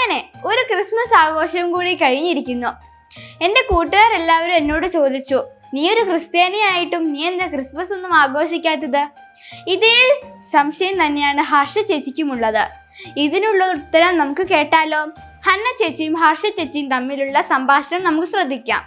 അങ്ങനെ ഒരു ക്രിസ്മസ് ആഘോഷം കൂടി കഴിഞ്ഞിരിക്കുന്നു. എന്റെ കൂട്ടുകാരെല്ലാവരും എന്നോട് ചോദിച്ചു നീ ഒരു ക്രിസ്ത്യാനിയായിട്ടും നീ എന്താ ക്രിസ്മസ് ഒന്നും ആഘോഷിക്കാത്തത്? ഇതേ സംശയം തന്നെയാണ് ഹർഷ ചേച്ചിക്കുമുള്ളത്. ഇതിനുള്ള ഉത്തരം നമുക്ക് കേട്ടാലോ? ഹന്ന ചേച്ചിയും ഹർഷ ചേച്ചിയും തമ്മിലുള്ള സംഭാഷണം നമുക്ക് ശ്രദ്ധിക്കാം.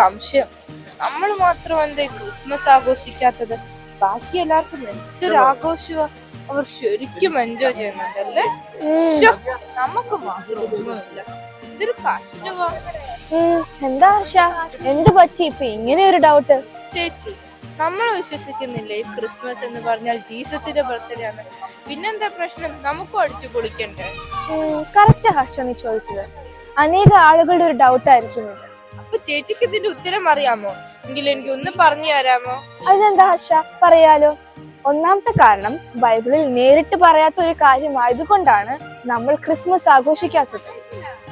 സംശയം. നമ്മൾ മാത്രം എന്താ ക്രിസ്മസ് ആഘോഷിക്കാത്തത്. ബാക്കി എല്ലാവർക്കും എന്തൊരു ആഘോഷമാ. അവർ ശരിക്കും എൻജോയ് ചെയ്യുന്നുണ്ടല്ലേ? നമുക്ക് മാത്രം ഒന്നുമില്ല ഇതൊരു കഷ്ടമാ. എന്താ ഹർഷ എന്ത് പറ്റി? ഇപ്പൊ ഇങ്ങനെ ഒരു ഡൗട്ട് ചേച്ചി നമ്മൾ വിശ്വസിക്കുന്നില്ലേ ക്രിസ്മസ് എന്ന് പറഞ്ഞാൽ ജീസസിന്റെ ബർത്ത്ഡേ ആണ്. പിന്നെന്താ പ്രശ്നം? നമുക്കും അടിച്ചു പൊളിക്കണ്ടേ? കറക്റ്റ് ഹർഷ നീ ചോദിച്ചത്. അനേക ആളുകളുടെ ഒരു ഡൗട്ട് ആയിരിക്കും ഇത്. അപ്പൊ ചേച്ചിക്ക് ഇതിന്റെ ഉത്തരം അറിയാമോ? എങ്കിലും എനിക്ക് ഒന്ന് പറഞ്ഞു തരാമോ? അതെന്താ ഹർഷ പറയാലോ. ഒന്നാമത്തെ കാരണം ബൈബിളിൽ നേരിട്ട് പറയാത്ത ഒരു കാര്യമായതുകൊണ്ടാണ് നമ്മൾ ക്രിസ്മസ് ആഘോഷിക്കാത്തത്.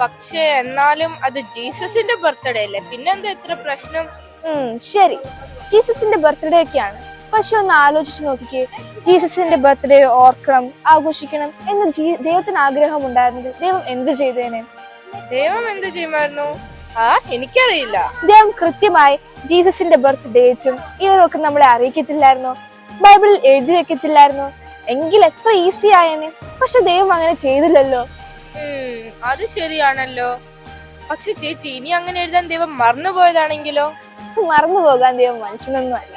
പക്ഷേ എന്നാലും അത് ജീസസിന്റെ ബർത്ത്ഡേ അല്ലേ? പിന്നെന്താ ഇത്ര പ്രശ്നം? ഉം, ശരി. ജീസസിന്റെ ബർത്ത്ഡേ ഒക്കെയാണ്. പക്ഷെ ഒന്ന് ആലോചിച്ച് നോക്കിക്കേ. ജീസസിന്റെ ബർത്ത്ഡേ ഓർക്കണം ആഘോഷിക്കണം എന്ന് ദൈവത്തിന് ആഗ്രഹം ഉണ്ടായിരുന്നത് ദൈവം എന്ത് ചെയ്തേനെ? ദൈവം എന്ത് ചെയ്യുമായിരുന്നു? ആ എനിക്കറിയില്ല. ദൈവം കൃത്യമായി ജീസസിന്റെ ബർത്ത് ഡേറ്റും ഇവരൊക്കെ നമ്മളെ അറിയിക്കത്തില്ലായിരുന്നു. ബൈബിളിൽ എഴുതി വെക്കത്തില്ലായിരുന്നു. എങ്കിൽ എത്ര ഈസി ആയേനെ പക്ഷെ ദൈവം അങ്ങനെ ചെയ്തില്ലല്ലോ. അത് ശരിയാണല്ലോ. പക്ഷെ ചേച്ചി ഇനി അങ്ങനെ എഴുതാൻ ദൈവം മറന്നുപോയതാണെങ്കിലോ മറന്നു പോകാൻ ദൈവം മനുഷ്യനൊന്നും അല്ല.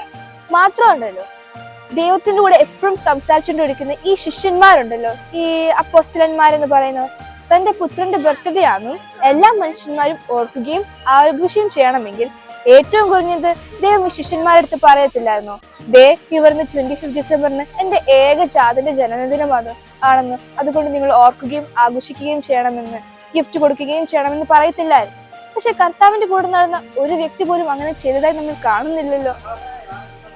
മാത്രമുണ്ടല്ലോ ദൈവത്തിന്റെ കൂടെ എപ്പോഴും സംസാരിച്ചുകൊണ്ടിരിക്കുന്ന ഈ ശിഷ്യന്മാരുണ്ടല്ലോ ഈ അപ്പോസ്തലന്മാരെന്ന് പറയുന്നവർ തന്റെ പുത്രന്റെ ബർത്ത്ഡേ ആണെന്നും എല്ലാ മനുഷ്യന്മാരും ഓർക്കുകയും ആഘോഷിക്കുകയും ചെയ്യണമെങ്കിൽ ഏറ്റവും കുറഞ്ഞത് ദൈവം ഈ ശിഷ്യന്മാരടുത്ത് പറയത്തില്ലായിരുന്നോ? ദേ ഇവർന്ന് ട്വന്റി ഫിഫ്ത് ഡിസംബറിന് എന്റെ ഏക ജാതിന്റെ ജനനദിനമാണ് ആണെന്ന് അതുകൊണ്ട് നിങ്ങൾ ഓർക്കുകയും ആഘോഷിക്കുകയും ചെയ്യണമെന്ന് ഗിഫ്റ്റ് കൊടുക്കുകയും ചെയ്യണമെന്ന് പറയത്തില്ലായിരുന്നു. പക്ഷെ കർത്താവിന്റെ കൂടെ നടന്ന ഒരു വ്യക്തി പോലും അങ്ങനെ ചെയ്തതായി നമ്മൾ കാണുന്നില്ലല്ലോ.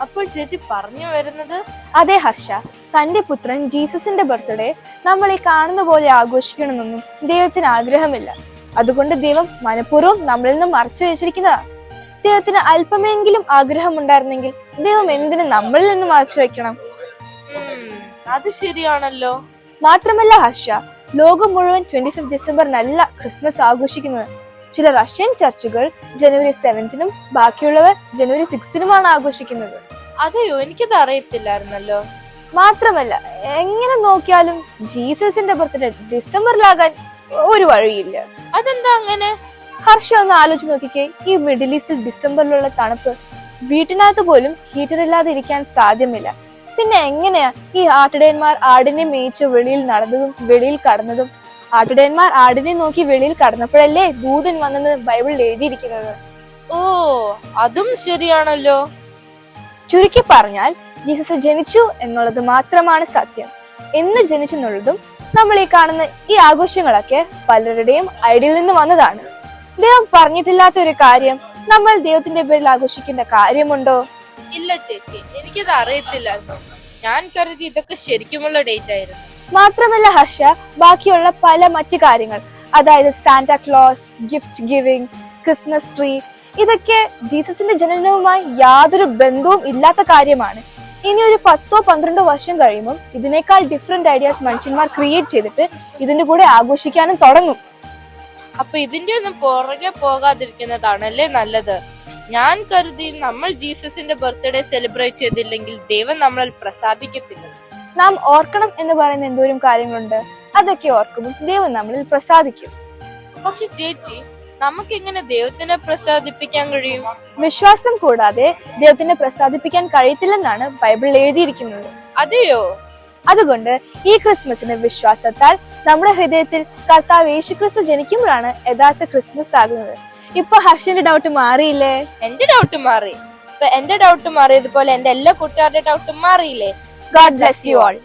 അപ്പോൾ ചേച്ചി പറഞ്ഞു വരുന്നത്? അതെ ഹർഷ. തന്റെ പുത്രൻ ജീസസിന്റെ ബർത്ത്ഡേ നമ്മൾ ഈ കാണുന്ന പോലെ ആഘോഷിക്കണമെന്നൊന്നും ദൈവത്തിന് ആഗ്രഹമില്ല. അതുകൊണ്ട് ദൈവം മനഃപൂർവം നമ്മളിൽ നിന്ന് മറച്ചു വെച്ചിരിക്കുന്നതാ. ദൈവത്തിന് അല്പമെങ്കിലും ആഗ്രഹമുണ്ടായിരുന്നെങ്കിൽ ദൈവം എന്തിനു നമ്മളിൽ നിന്ന് മറച്ചു വെക്കണം? അത് ശരിയാണല്ലോ. മാത്രമല്ല ഹർഷ ലോകം മുഴുവൻ ട്വന്റി ഫിഫ്ത് ഡിസംബറിനല്ല ക്രിസ്മസ് ആഘോഷിക്കുന്നത്. ചില റഷ്യൻ ചർച്ചുകൾ ജനുവരി സെവൻത്തിനും ബാക്കിയുള്ളവർ ജനുവരി സിക്സ്തിനുമാണ് ആഘോഷിക്കുന്നത്. അതെയോ? എനിക്കത് അറിയത്തില്ലായിരുന്നല്ലോ. മാത്രമല്ല എങ്ങനെ നോക്കിയാലും ജീസസിന്റെ ബർത്ത്ഡേ ഡിസംബറിലാകാൻ ഒരു വഴിയില്ല. അതെന്താ അങ്ങനെ? ഹർഷ ഒന്ന് ആലോചിച്ച് നോക്കിക്കേ. ഈ മിഡിൽ ഈസ്റ്റിൽ ഡിസംബറിലുള്ള തണുപ്പ് വീട്ടിനകത്ത് പോലും ഹീറ്റർ ഇല്ലാതെ ഇരിക്കാൻ സാധ്യമില്ല. പിന്നെ എങ്ങനെയാ ഈ ആട്ടിടയന്മാർ ആടിനെ മേയിച്ച് വെളിയിൽ നടന്നതും വെളിയിൽ കടന്നതും? ആട്ടിടയന്മാർ ആടിനെ നോക്കി വെളിയിൽ കടന്നപ്പോഴല്ലേ ദൂതൻ വന്നെന്ന് ബൈബിളിൽ എഴുതിയിരിക്കുന്നത്? ഓ അതും ശരിയാണല്ലോ. ചുരുക്കി പറഞ്ഞാൽ ജീസസ് ജനിച്ചു എന്നുള്ളത് മാത്രമാണ് സത്യം. എന്ന് ജനിച്ചു എന്നുള്ളതും നമ്മൾ ഈ കാണുന്ന ഈ ആഘോഷങ്ങളൊക്കെ പലരുടെയും ഐഡിയയിൽ നിന്ന് വന്നതാണ്. ദൈവം പറഞ്ഞിട്ടില്ലാത്ത ഒരു കാര്യം നമ്മൾ ദൈവത്തിന്റെ പേരിൽ ആഘോഷിക്കേണ്ട കാര്യമുണ്ടോ? ഇല്ല ചേച്ചി. എനിക്കത് അറിയത്തില്ലായിരുന്നു ഞാൻ കരുതി ഇതൊക്കെ ശരിക്കുമുള്ള ഡേറ്റ് ആയിരുന്നു. മാത്രമല്ല ഹർഷ ബാക്കിയുള്ള പല മറ്റു കാര്യങ്ങൾ. അതായത് Santa Claus gift giving Christmas tree ഇതൊക്കെ ജീസസിന്റെ ജനനവുമായി യാതൊരു ബന്ധവും ഇല്ലാത്ത കാര്യമാണ്. ഇനി ഒരു പത്തോ പന്ത്രണ്ടോ വർഷം കഴിയുമ്പോൾ ഇതിനേക്കാൾ ഡിഫറെന്റ് ഐഡിയാസ് മനുഷ്യന്മാർ ക്രിയേറ്റ് ചെയ്തിട്ട് ഇതിന്റെ കൂടെ ആഘോഷിക്കാനും തുടങ്ങും. അപ്പൊ ഇതിന്റെ ഒന്നും പുറകെ പോകാതിരിക്കുന്നതാണല്ലേ നല്ലത്? ഞാൻ കരുതി നമ്മൾ ജീസസിന്റെ ബർത്ത്ഡേ സെലിബ്രേറ്റ് ചെയ്തില്ലെങ്കിൽ ദൈവം നമ്മളിൽ പ്രസാദിക്കത്തില്ല. നാം ഓർക്കണം എന്ന് പറയുന്ന എന്തോരം കാര്യങ്ങളുണ്ട്. അതൊക്കെ ഓർക്കുമ്പോൾ ദൈവം നമ്മളിൽ പ്രസാദിക്കും. പക്ഷെ ചേച്ചി നമുക്ക് എങ്ങനെ ദൈവത്തിനെ പ്രസാദിപ്പിക്കാൻ കഴിയും? വിശ്വാസം കൂടാതെ ദൈവത്തിനെ പ്രസാദിപ്പിക്കാൻ കഴിയത്തില്ലെന്നാണ് ബൈബിളിൽ എഴുതിയിരിക്കുന്നത്. അതെയോ? അതുകൊണ്ട് ഈ ക്രിസ്മസിന് വിശ്വാസത്താൽ നമ്മുടെ ഹൃദയത്തിൽ കർത്താവ് യേശു ക്രിസ്തു ജനിക്കുമ്പോഴാണ് യഥാർത്ഥ ക്രിസ്മസ് ആകുന്നത്. ഇപ്പൊ ഹർഷന്റെ ഡൗട്ട് മാറിയില്ലേ? എന്റെ ഡൗട്ട് മാറി. ഇപ്പൊ എന്റെ ഡൗട്ട് മാറിയതുപോലെ എന്റെ എല്ലാ കൂട്ടുകാരുടെ ഡൗട്ടും മാറിയില്ലേ? God bless you all